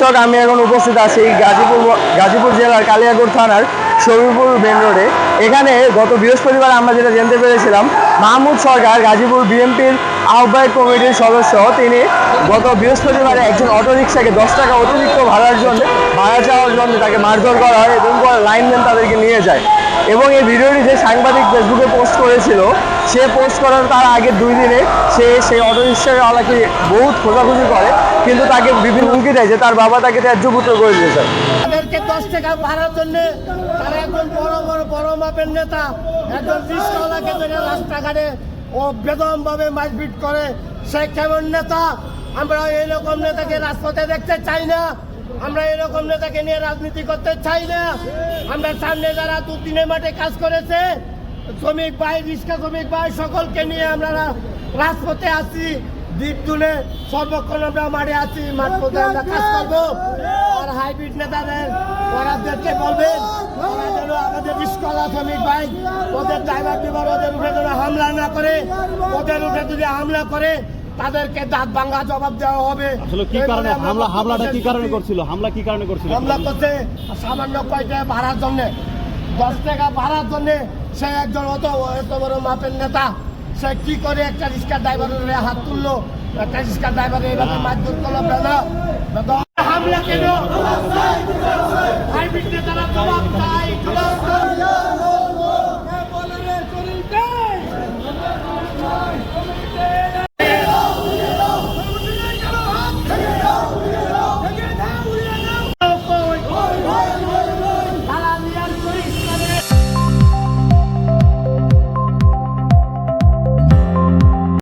দর্শক, আমি এখন উপস্থিত আছি গাজীপুর গাজীপুর জেলার কালিয়াগড় থানার শরীরপুর মেন রোডে। এখানে গত বৃহস্পতিবার আমরা যেটা জানতে পেরেছিলাম, মাহমুদ সরকার গাজীপুর বিএনপির আহ্বায়ক কমিটির সদস্য। তিনি গত বৃহস্পতিবারে একজন অটোরিকশাকে দশ টাকা অতিরিক্ত ভাড়ার জন্য ভাড়া চাওয়ার জন্য তাকে মারধর করা হয় এবং লাইনম্যান তাদেরকে নিয়ে যায়। এবং এই ভিডিওটি যে সাংবাদিক ফেসবুকে পোস্ট করেছিল, সে পোস্ট করার তার আগের দুই দিনে সে সেই অটোরিক্সাওয়ালাকে বহুত খোঁজাখুঁজি করে। কিন্তু তাকে বিভিন্ন হুমকি দেয় যে তার বাবা তাকে ত্যায্য পুত্র করে দিয়েছে। তাদেরকে দশ টাকা ভাড়ার জন্য তারা একজন বড় বড় বড় মাপের নেতা, একজন রিক্সাওয়ালাকে ধরে রাস্তাঘাটে ও বেদম ভাবে মারপিট করে, সে কেমন নেতা? আমরা এরকম নেতাকে রাজপথে দেখতে চাই না। আমরা এরকম নেতাকে নিয়ে রাজনীতি করতে চাই না। আমরা সামনে যারা দুদিনের মাঠে কাজ করেছে, শ্রমিক ভাই রিক্সা শ্রমিক ভাই, সকলকে নিয়ে আমরা রাজপথে আছি দ্বীপ তুলে সর্বক্ষণ আমরা মাঠে আছি। মাঠ পথে আমরা কাজ করব। আর হাইব্রিড নেতাদের ওরাদেরকে বলবেন ওরা যেন আমাদের রিস্কলা শ্রমিক ভাই ওদের ড্রাইভার ডিভার ওদের উপরে যেন হামলা না করে ওদের উপরে যদি হামলা করে তাদেরকে দাঁত জবাব দেওয়া হবে। আসলে কি কারণে? হামলা হামলাটা কি কারণে করছিল? হামলা কি কারণে করছিল? হামলা করছে সামান্য কয়টা ভাড়ার জন্য। দশ টাকা ভাড়ার জন্য সে একজন অত এত বড় মাপের নেতা সে কি করে একটা রিক্সা ড্রাইভারের হাত তুললো একটা রিক্সা ড্রাইভার এইভাবে মারধর করল দাদা হামলা কেন হাইব্রিড জবাব।